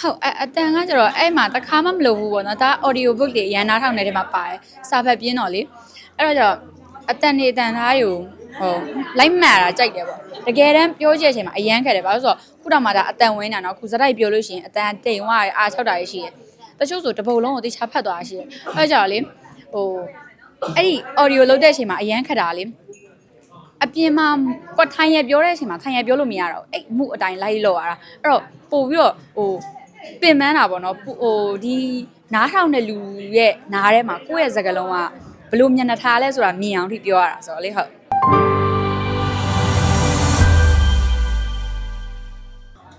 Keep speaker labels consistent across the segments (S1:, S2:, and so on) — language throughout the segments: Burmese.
S1: ဟုတ်အအတန်ကကျတော့အဲ့မှာတစ်ခါမှမလုပ်ဘူးပေါ့နော်ဒါ audio book တွေအရန်နားထောင်နေတဲ့မှာပါတယ်စာဖတ်ပြင်းတော့လေအဲ့တော့ကျတော့အတန်နေအတန်သားတွေကိုဟိုလိုက်မှန်တာကြိုက်တယ်ပေါ့တကယ်တမ်းပြောကြတဲ့အချိန်မှာအရန်ခက်တယ်ဘာလို့ဆိုတော့ခုတော့မှဒါအတန်ဝင်းတာနော်ခုစတိုက်ပြောလို့ရှိရင်အတန်တိမ်ဝါအား၆တာရရှိတယ်တချို့ဆိုတပုတ်လုံးကိုတေချာဖတ်သွားတာရှိတယ်အဲ့တော့ကျတော့လေဟိုအဲ့ဒီ audio လုပ်တဲ့အချိန်မှာအရန်ခက်တာလေအပြင်မှာကွက်ထိုင်ရပြောတဲ့အချိန်မှာထိုင်ရပြောလို့မရတော့ဘူးအဲ့မှုအတိုင်းလိုက်လောက်ရတာအဲ့တော့ပို့ပြီးတော့ဟို ပင်ပန်းတာပေါ့နော်ပို့ဟိုဒီနားထောင်တဲ့လူရဲ့နားထဲမှာကိုယ့်ရဲ့စကားလုံးကဘလို့မျက်နှာထားလဲဆိုတာမြင်အောင်ထိပြောရတာဆိုတော့လေဟုတ်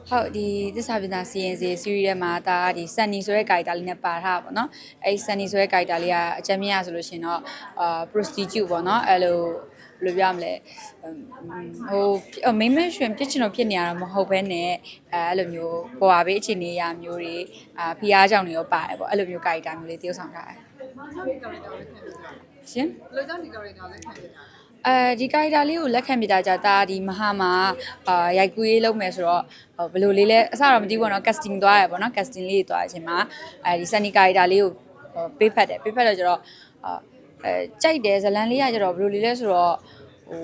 S1: ဟုတ်ဒီသစ္စာပညာစီရင်စီ series ထဲမှာဒါဒီ Sunny ဆိုတဲ့ character လေးနဲ့ပါထားတာပေါ့နော်အဲ့ Sunny ဆိုတဲ့ character လေးကအကြမ်းမြင်ရဆိုလို့ရှရင်တော့အာ prostitute ပေါ့နော်အဲ့လို ဘယ်လိုပြောမလဲဟိုမိမ့်မရွှင်ပြစ်ချင်တော့ဖြစ်နေရတာမဟုတ်ဘဲနဲ့အဲအဲ့လိုမျိုးဘဝဘေးအခြေအနေအရာမျိုးတွေအာဖီးအားကြောင့်တွေရောပါတယ်ပေါ့အဲ့လိုမျိုး character မျိုးလေးတည်ဆောင်ထားတယ်
S2: ဘာကြောင့်ဒီ character ကိုလက်ခံပြတာလဲ
S1: ရှင်
S2: ဘယ်လိုကြောင့်ဒီ character ကိုလက်ခံပြတာလဲ
S1: အဲဒီ character လေးကိုလက်ခံပြတာကြတာဒီမဟာမှာအာရိုက်ကူးရေးလုပ်မယ်ဆိုတော့ဟိုဘယ်လိုလေးလဲအစတော့မသိဘူးပေါ့နော် casting သွားရပေါ့နော် casting လေးတွေသွားတဲ့အချိန်မှာအဲဒီ sunny character လေးကိုဟိုပေးဖတ်တယ်ပေးဖတ်တော့ကျတော့ အာအဲကြိုက်တယ်ဇလန်လေးကကျတော့ဘယ်လိုလေးလဲဆိုတော့ဟို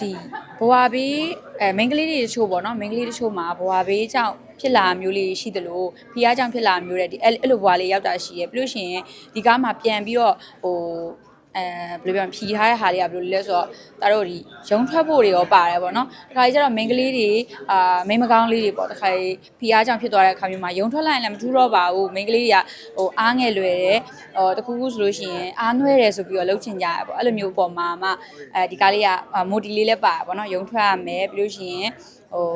S1: ဒီဘဝဘေးအဲမိန်းကလေးတွေတချို့ပေါ့နော်မိန်းကလေးတချို့မှာဘဝဘေးကြောင့်ဖြစ်လာမျိုးလေးရှိသလိုဖီးအားကြောင့်ဖြစ်လာမျိုးတဲ့ဒီအဲ့အဲ့လိုဘဝလေးရောက်တာရှိရပြီးလို့ရှိရင်ဒီကားမှာပြန်ပြီးတော့ဟို အဲဘယ်လိုပြောမလဲဖြီထားတဲ့ဟာလေးကဘယ်လိုလဲဆိုတော့ဒါတို့ဒီရုံထွက်ဖို့တွေရောပါတယ်ပေါ့နော်တခါကြီးကျတော့မိန်းကလေးတွေအာမိန်းမကောင်းလေးတွေပေါ့တခါကြီးဖီအားကြောင့်ဖြစ်သွားတဲ့အခါမျိုးမှာရုံထွက်လိုက်ရင်လည်းမထူးတော့ပါဘူးမိန်းကလေးတွေကဟိုအားငယ်လွယ်တယ်ဟိုတခုခုဆိုလို့ရှိရင်အားနွဲတယ်ဆိုပြီးတော့လှုပ်ချင်ကြရပေါ့အဲ့လိုမျိုးပေါ်မှာမှအဲဒီကားလေးကမိုတီလေးလည်းပါပေါ့နော်ရုံထွက်ရမယ်ပြီးလို့ရှိရင်ဟို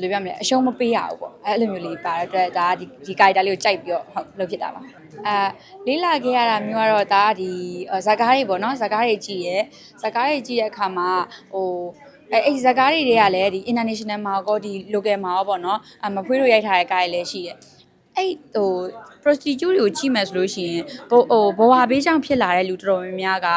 S1: ဘယ်လိုပြောမလဲအရှုံးမပေးရဘူးပေါ့အဲအဲ့လိုမျိုးလေးပါတဲ့အတွက်ဒါကဒီဒီ character လေးကိုကြိုက်ပြီးတော့ဟုတ်လုပ်ဖြစ်တာပါအဲလေးလာခဲ့ရတာမျိုးကတော့ဒါကဒီဇာကားတွေပေါ့နော်ဇာကားတွေကြည့်ရဲဇာကားတွေကြည့်တဲ့အခါမှာဟိုအဲအဲ့ဒီဇာကားတွေတွေကလည်းဒီ international မှာကောဒီ local မှာရောပေါ့နော်အမဖွေးတို့ရိုက်ထားတဲ့ကားတွေလည်းရှိတယ်အဲ့ဟို prostitute တွေကိုကြည့်မယ်ဆိုလို့ရှိရင်ဟိုဟိုဘဝဘေးကြောင့်ဖြစ်လာတဲ့လူတော်တော်များများက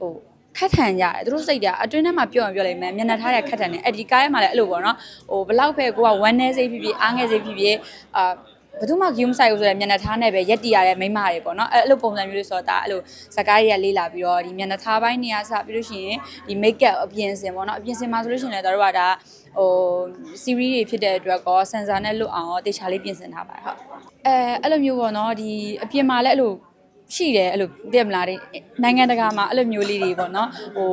S1: ဟို ခက်ထန်ကြတယ်သူတို့စိတ်ကအတွင်းထဲမှာပြောရင်ပြောလိုက်မယ်မျက်နှာထားတဲ့ခက်ထန်တယ်အဲ့ဒီကားထဲမှာလည်းအဲ့လိုပေါ့နော်ဟိုဘလောက်ပဲကိုကဝမ်းနေစိတ်ဖြစ်ဖြစ်အားငယ်စိတ်ဖြစ်ဖြစ်အာဘယ်သူမှဂိမ်းမဆိုင်ဘူးဆိုတော့မျက်နှာထားနဲ့ပဲရက်တီရတဲ့မိန်းမတွေပေါ့နော်အဲ့အဲ့လိုပုံစံမျိုးလေးဆိုတော့ဒါအဲ့လိုဇကားတွေကလေးလာပြီးတော့ဒီမျက်နှာထားပိုင်းနေရာစပြီးလို့ရှိရင်ဒီ make up အပြင်စင်ပေါ့နော်အပြင်စင်မှာဆိုလို့ရှိရင်လည်းတို့ကဒါဟို series တွေဖြစ်တဲ့အတွက်ကော sensor နဲ့လွတ်အောင်တေချာလေးပြင်ဆင်ထားပါတယ်ဟုတ်အဲအဲ့လိုမျိုးပေါ့နော်ဒီအပြင်မှာလည်းအဲ့လို ရှိတယ်အဲ့လိုသိမလားဒီနိုင်ငံတကာမှာအဲ့လိုမျိုးလေးတွေပေါ့နော်ဟို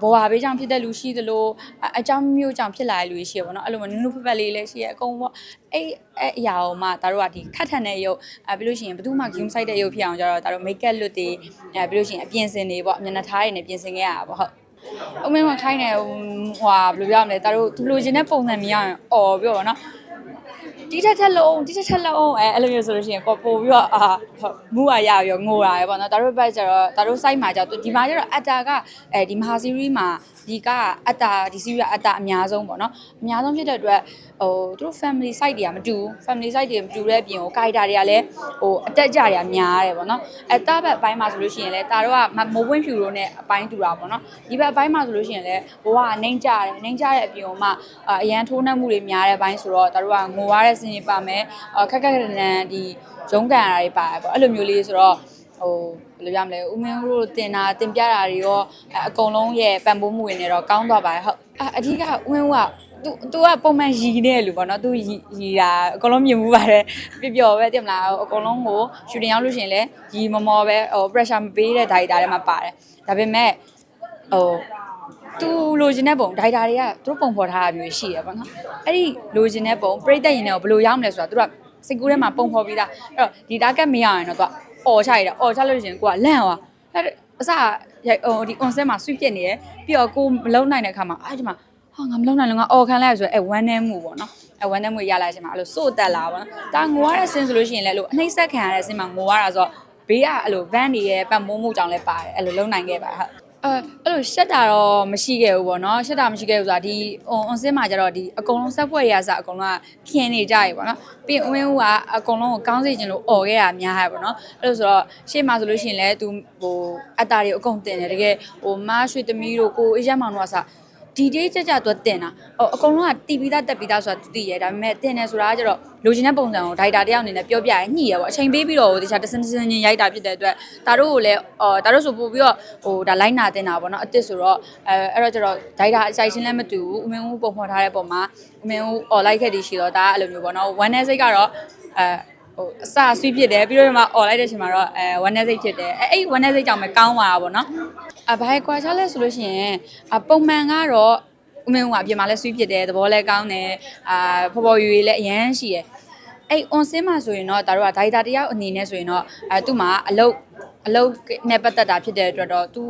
S1: ဟိုဘဝဘေးကြောင့်ဖြစ်တဲ့လူရှိသလိုအအကြောင်းမျိုးကြောင့်ဖြစ်လာတဲ့လူတွေရှိရပေါ့နော်အဲ့လိုမျိုးနုနုဖက်ဖက်လေးလည်းရှိရအကုန်ပေါ့အဲ့အဲ့အရာကိုမှဒါတို့ကဒီခတ်ထန်တဲ့ရုပ်အဲပြီးလို့ရှိရင်ဘယ်သူမှ game site တဲ့ရုပ်ဖြစ်အောင်ကြတော့ဒါတို့ make up look တွေအဲပြီးလို့ရှိရင်အပြင်စင်တွေပေါ့မျက်နှာထားတွေနဲ့ပြင်ဆင်ခဲ့ရတာပေါ့ဟုတ်အမင်းကခိုင်းတယ်ဟိုဟာဘယ်လိုပြောရမလဲဒါတို့သူလိုချင်တဲ့ပုံစံမရရင်အော်ပြောပါတော့ ဒီထက်ထက်လုံးဒီထက်ထက်လုံးအဲအဲ့လိုမျိုးဆိုလို့ရှိရင်ကိုပို့ပြီးတော့အာဟုတ်မူရရပြီးတော့ငိုတာရယ်ပေါ့နော်ဒါတို့ဘက်ကျတော့ဒါတို့ site မှာကျတော့ဒီမှာကျတော့အတ္တာကအဲဒီမဟာ series မှာဒီကအတ္တာဒီ series ကအတ္တာအများဆုံးပေါ့နော်အများဆုံးဖြစ်တဲ့အတွက်ဟိုသူတို့ family site တွေကမတူဘူး family site တွေမတူတဲ့အပြင်ကို character တွေကလည်းဟိုအတက်ကြတွေကများတယ်ပေါ့နော်အဲတာဘက်အပိုင်းမှာဆိုလို့ရှိရင်လည်းဒါတို့ကမိုးဝင်းဖြူတို့နဲ့အပိုင်းတူတာပေါ့နော်ဒီဘက်အပိုင်းမှာဆိုလို့ရှိရင်လည်းဘဝကနှိမ့်ကြတယ်နှိမ့်ကြတဲ့အပြင်ကိုမှအရန်ထိုးနှက်မှုတွေများတဲ့အပိုင်းဆိုတော့ဒါတို့ကငိုရတဲ့စင်တွေပါမယ်အခက်ခက်ခက်နန်ဒီရုံးကန်ရတာတွေပါတယ်ပေါ့အဲ့လိုမျိုးလေးဆိုတော့ဟိုဘယ်လိုရမလဲဦးမင်းတို့တင်တာတင်ပြတာတွေရောအကုန်လုံးရဲ့ပံ့ပိုးမှုတွေနဲ့တော့ကောင်းသွားပါတယ်ဟုတ်အဓိကဦးမင်းကသူသူကပုံမှန်ရည်နေလူပေါ့နော်သူရည်ရည်တာအကုန်လုံးမြင်မှုပါတယ်ပြပျော်ပဲတင်မလားအကုန်လုံးကိုရှူတင်ရောက်လို့ရှိရင်လည်းရည်မမော်ပဲဟို pressure မပေးတဲ့ဒါရိုက်တာတွေမှာပါတယ်ဒါပေမဲ့ဟို သူလိုချင်တဲ့ပုံဒိုက်တာတွေကသူတို့ပုံဖော်ထားတာမျိုးရှိရပါတော့။အဲ့ဒီလိုချင်တဲ့ပုံပြိတ္တရင်တွေကိုဘယ်လိုရောက်မလဲဆိုတာသူတို့ကစိတ်ကူးထဲမှာပုံဖော်ပြီးသား။အဲ့တော့ဒီ target မရရင်တော့သူကအော်ချလိုက်တာ။အော်ချလို့ရှိရင်ကိုကလန့်သွား။အဲ့အစရိုက်ဟိုဒီ on set မှာ sweep ဖြစ်နေရယ်ပြီးတော့ကိုမလုံးနိုင်တဲ့အခါမှာအဲ့ဒီမှာဟာငါမလုံးနိုင်လို့ငါအော်ခံလိုက်ရဆိုအဲ့ဝမ်းနေမှုပေါ့နော်။အဲ့ဝမ်းနေမှုရလာချိန်မှာအဲ့လိုစိုးတက်လာပါတော့။ဒါငိုရတဲ့ဆင်းဆိုလို့ရှိရင်လည်းအဲ့လိုအနှိမ့်ဆက်ခံရတဲ့ဆင်းမှာငိုရတာဆိုတော့ဘေးကအဲ့လို van တွေရဲ့ပတ်မိုးမှုကြောင့်လည်းပါတယ်အဲ့လိုလုံးနိုင်ခဲ့ပါဟုတ် အဲအဲ့လိုရှက်တာတော့မရှိခဲ့ဘူးပေါ့နော်ရှက်တာမရှိခဲ့ဘူးဆိုတာဒီ on on စင်းမှာကျတော့ဒီအကုန်လုံးဆက်ဖွဲ့ရစအကုန်လုံးကခင်းနေကြရေပေါ့နော်ပြီးရင်ဦးဝင်းဦးကအကုန်လုံးကိုကောင်းစေခြင်းလို့អော်ခဲ့တာများရပေါ့နော်အဲ့လိုဆိုတော့ရှေ့မှာဆိုလို့ရှိရင်လည်းသူဟိုအတားတွေအကုန်တင်တယ်တကယ်ဟိုမရွှေသမီးတို့ကိုအေးရမောင်တို့ကစ detail ကြကြသူကတင်တာဟိုအကုန်လုံးကတီးပြီးသားတက်ပြီးသားဆိုတာသူသိရဲဒါပေမဲ့တင်တယ်ဆိုတာကကျတော့လိုချင်တဲ့ပုံစံကိုဒိုက်တာတယောက်အနေနဲ့ပြောပြရင်ညှိရပေါ့အချိန်ပေးပြီးတော့တခြားတစ်စင်းတစ်စင်းချင်းရိုက်တာဖြစ်တဲ့အတွက်ဒါတို့ကိုလည်းအော်ဒါတို့ဆိုပို့ပြီးတော့ဟိုဒါလိုက်နာတင်တာပေါ့နော်အစ်စ်ဆိုတော့အဲအဲ့တော့ကျတော့ဒိုက်တာအဆိုင်ချင်းလည်းမတူဘူးဦးမင်းဦးပုံဖော်ထားတဲ့ပုံမှာဦးမင်းဦးអော်လိုက်ခဲ့တည်ရှိတော့ဒါအဲ့လိုမျိုးပေါ့နော်ဝမ်းနဲ့စိတ်ကတော့အဲ ဟိုအစဆွေးဖြစ်တယ်ပြီးတော့ဒီမှာអော်လိုက်တဲ့အချိန်မှာတော့အဲဝမ်းနဲ့စိတ်ဖြစ်တယ်အဲအဲ့ဝမ်းနဲ့စိတ်ကြောင့်ပဲကောင်းသွားတာပေါ့နော်အဘိုင်ကွာချလဲဆိုလို့ရှိရင်အပုံမှန်ကတော့ဦးမင်းဦးကအပြင်မှာလဲဆွေးဖြစ်တယ်သဘောလဲကောင်းတယ်အာဖော်ဖော်ရွေလည်းအရန်ရှိတယ်အဲ့ on sim မှာဆိုရင်တော့ဒါတို့ကဒိုင်တာတယောက်အနေနဲ့ဆိုရင်တော့အဲသူ့မှာအလုတ်အလုတ်နဲ့ပတ်သက်တာဖြစ်တဲ့အတွက်တော့သူ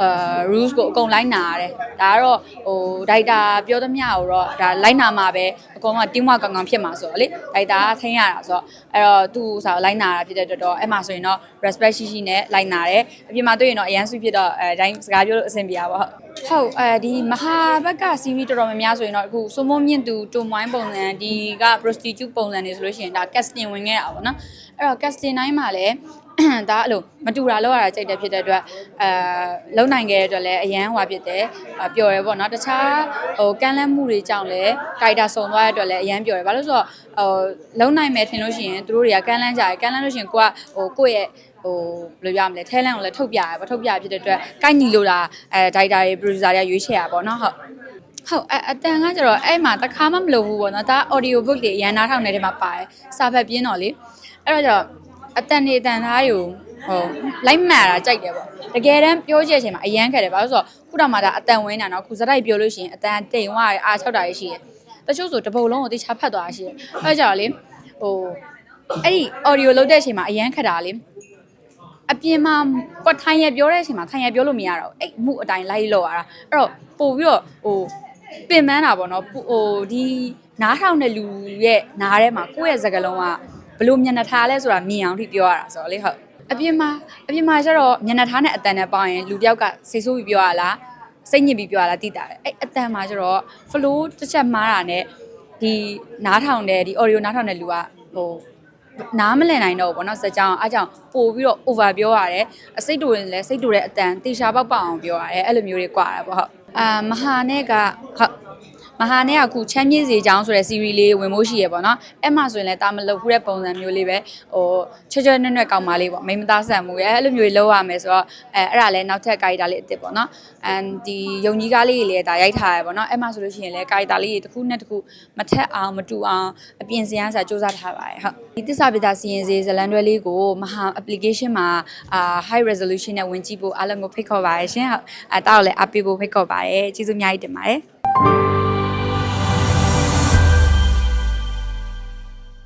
S1: အာ rules ကိုအကုန်လိုက်နာရတယ်ဒါကတော့ဟိုဒိုက်တာပြောသမျှကိုတော့ဒါလိုက်နာမှာပဲအကုန်လုံးက team work ကောင်းကောင်းဖြစ်မှာဆိုတော့လေဒိုက်တာကထိန်းရတာဆိုတော့အဲ့တော့သူ့စာကိုလိုက်နာတာဖြစ်တဲ့အတွက်တော့အဲ့မှာဆိုရင်တော့ respect ရှိရှိနဲ့လိုက်နာတယ်အပြင်မှာတွေ့ရင်တော့အရန်ဆွေးဖြစ်တော့အဲတိုင်းစကားပြောလို့အဆင်ပြေပါပေါ့ဟုတ်အဲဒီမဟာဘက်က series တော်တော်များများဆိုရင်တော့အခုစုံမမြင့်သူတုံမိုင်းပုံစံဒီက prostitute ပုံစံနေဆိုလို့ရှိရင်ဒါ casting ဝင်ခဲ့တာပေါ့နော်အဲ့တော့ casting တိုင်းမှာလည်း ဒါအဲ့လိုမတူတာလောက်ရတာကြိုက်တယ်ဖြစ်တဲ့အတွက်အဲလုံနိုင်ခဲ့တဲ့အတွက်လည်းအရန်ဟွာဖြစ်တယ်အပျော်ရယ်ပေါ့နော်တခြားဟိုကမ်းလှမ်းမှုတွေကြောင့်လည်းကိုက်တာစုံသွားတဲ့အတွက်လည်းအရန်ပျော်ရယ်ဘာလို့ဆိုတော့ဟိုလုံနိုင်မယ်ထင်လို့ရှိရင်သူတို့တွေကကမ်းလှမ်းကြတယ်ကမ်းလှမ်းလို့ရှိရင်ကိုကဟိုကိုယ့်ရဲ့ဟိုဘယ်လိုရမလဲထဲလန့်ကိုလည်းထုတ်ပြရပေါ့ထုတ်ပြဖြစ်တဲ့အတွက်ကိုက်ညီလို့လားအဲဒိုက်တာတွေ producer တွေကရွေးချယ်ရပါတော့ဟုတ်ဟုတ်အအတန်ကကျတော့အဲ့မှာတခါမှမလုပ်ဘူးပေါ့နော်ဒါ audio book တွေအရန်နားထောင်နေတဲ့မှာပါတယ်စာဖတ်ပြင်းတော့လေအဲ့တော့ကျတော့ အတန်နေအတန်သားယူဟိုလိုက်မှန်တာကြိုက်တယ်ပေါ့တကယ်တမ်းပြောချင်ချိန်မှာအရန်ခက်တယ်ဘာလို့ဆိုတော့ခုတော့မှဒါအတန်ဝင်းတာနော်ခုစတိုက်ပြောလို့ရှိရင်အတန်တိမ်ဝါအား၆တာရရှိတယ်တချို့ဆိုတပုတ်လုံးကိုတေချာဖတ်သွားရှိတယ်အဲ့ကြတော့လေဟိုအဲ့ဒီ audio လုပ်တဲ့အချိန်မှာအရန်ခက်တာလေအပြင်မှာကွက်ထိုင်ရပြောတဲ့အချိန်မှာထိုင်ရပြောလို့မရတော့ဘူးအဲ့မှုအတိုင်းလိုက်လောက်ရတာအဲ့တော့ပို့ပြီးတော့ဟိုပင်ပန်းတာပေါ့နော်ဟိုဒီနားထောင်တဲ့လူရဲ့နားထဲမှာကိုယ့်ရဲ့စကားလုံးက ဘလို့မျက်နှာထားလဲဆိုတာမြင်အောင်ထိပြောရတာဆိုတော့လေဟုတ်အပြင်မှာအပြင်မှာကျတော့မျက်နှာထားနဲ့အတန်နဲ့ပေါင်းရင်လူတယောက်ကစိတ်ဆိုးပြီးပြောရလားစိတ်ညစ်ပြီးပြောရလားတိတာတယ်အဲ့အတန်မှာကျတော့ flow တစ်ချက်မှားတာနဲ့ဒီနားထောင်တဲ့ဒီ audio နားထောင်တဲ့လူကဟိုနားမလည်နိုင်တော့ဘူးပေါ့နော်စကြောင်းအားကြောင့်ပို့ပြီးတော့ over ပြောရတယ်အစိတ်တူရင်လည်းစိတ်တူတဲ့အတန်တေချာပေါက်ပေါက်အောင်ပြောရတယ်အဲ့လိုမျိုးတွေကြွားတာပေါ့ဟုတ်အာမဟာနဲ့ကဟုတ် မဟာနဲ့ကအခုချမ်းမြေ့စေချောင်းဆိုတဲ့ series လေးဝင်ဖို့ရှိရပေါ့နော်အဲ့မှာဆိုရင်လည်းတာမလုပ်ဘူးတဲ့ပုံစံမျိုးလေးပဲဟိုချွတ်ချွတ်နွဲ့နွဲ့ကောင်းပါလေးပေါ့မိမသားဆန်မှုရဲ့အဲ့လိုမျိုးတွေလုပ်ရမယ်ဆိုတော့အဲအဲ့ဒါလည်းနောက်ထပ် character လေးအစ်စ်ပေါ့နော်အန်ဒီယုံကြီးကားလေးတွေလည်းဒါရိုက်ထားရပေါ့နော်အဲ့မှာဆိုလို့ရှိရင်လည်း character လေးတွေတစ်ခုနဲ့တစ်ခုမထက်အောင်မတူအောင်အပြင်စရမ်းစာစူးစမ်းထားပါတယ်ဟုတ်ဒီသစ္စာပိတာစီရင်စေဇလန်တွဲလေးကိုမဟာ application မှာအာ high resolution နဲ့ဝင်ကြည့်ဖို့အားလုံးကိုဖိတ်ခေါ်ပါရရှင်ဟုတ်အဲတောက်လည်းအပ်ပေးဖို့ဖိတ်ခေါ်ပါတယ်ကျေးဇူးအများကြီးတင်ပါတယ်